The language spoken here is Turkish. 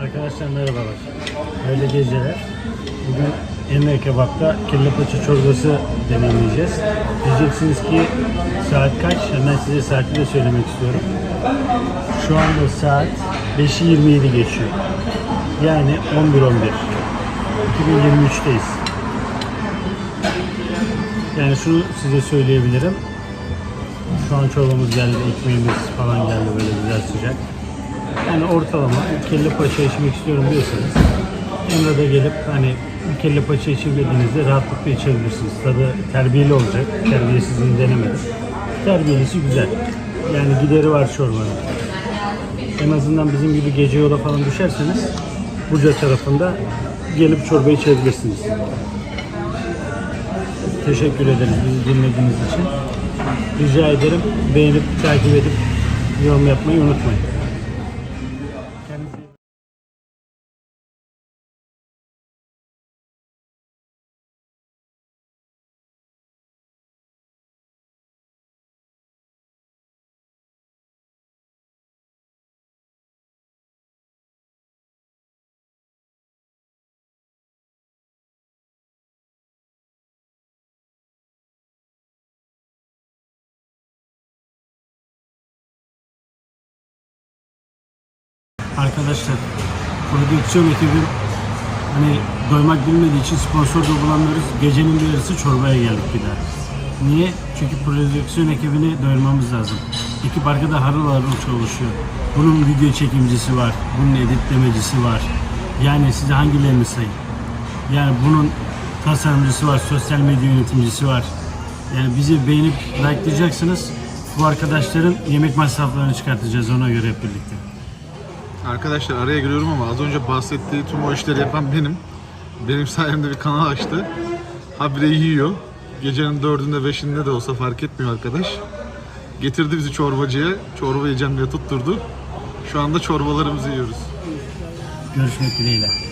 Arkadaşlar merhabalar. Hayırlı geceler. Bugün Emre Kebap'ta kelle paça çorbası deneyimleyeceğiz. Diyeceksiniz ki saat kaç? Hemen size saati de söylemek istiyorum. Şu anda saat 5'i 27 geçiyor. Yani 11.11. 2023'teyiz. Yani şunu size söyleyebilirim. Şu an çorbamız geldi, ekmeğimiz falan geldi böyle güzel sıcak. Yani ortalama kelle paça içmek istiyorum diyorsanız Emre'de gelip hani bir kelle paça için dediğinizde rahatlıkla içebilirsiniz. Tadı terbiyeli olacak. Terbiyesizliğini denemedim. Terbiyelisi güzel. Yani gideri var çorbanın. En azından bizim gibi gece yola falan düşerseniz Buca tarafında gelip çorba içebilirsiniz. Teşekkür ederiz bizi dinlediğiniz için. Rica ederim beğenip takip edip yorum yapmayı unutmayın. Arkadaşlar prodüksiyon ekibim hani doymak bilmediği için sponsor da bulamıyoruz. Gecenin bir yarısı çorbaya geldik bir daha. Niye? Çünkü prodüksiyon ekibini doyurmamız lazım. Ekip arkada harıl harıl çalışıyor. Bunun video çekimcisi var, bunun editlemecisi var. Yani size hangilerini sayayım? Yani bunun tasarımcısı var, sosyal medya yönetimcisi var. Yani bizi beğenip likelayacaksınız. Bu arkadaşların yemek masraflarını çıkartacağız ona göre hep birlikte. Arkadaşlar araya giriyorum ama az önce bahsettiği tüm o işleri yapan benim. Benim sayemde bir kanal açtı. Habire yiyor. Gecenin dördünde beşinde de olsa fark etmiyor arkadaş. Getirdi bizi çorbacıya. Çorba yiyeceğim diye tutturdu. Şu anda çorbalarımızı yiyoruz. Görüşmek dileğiyle.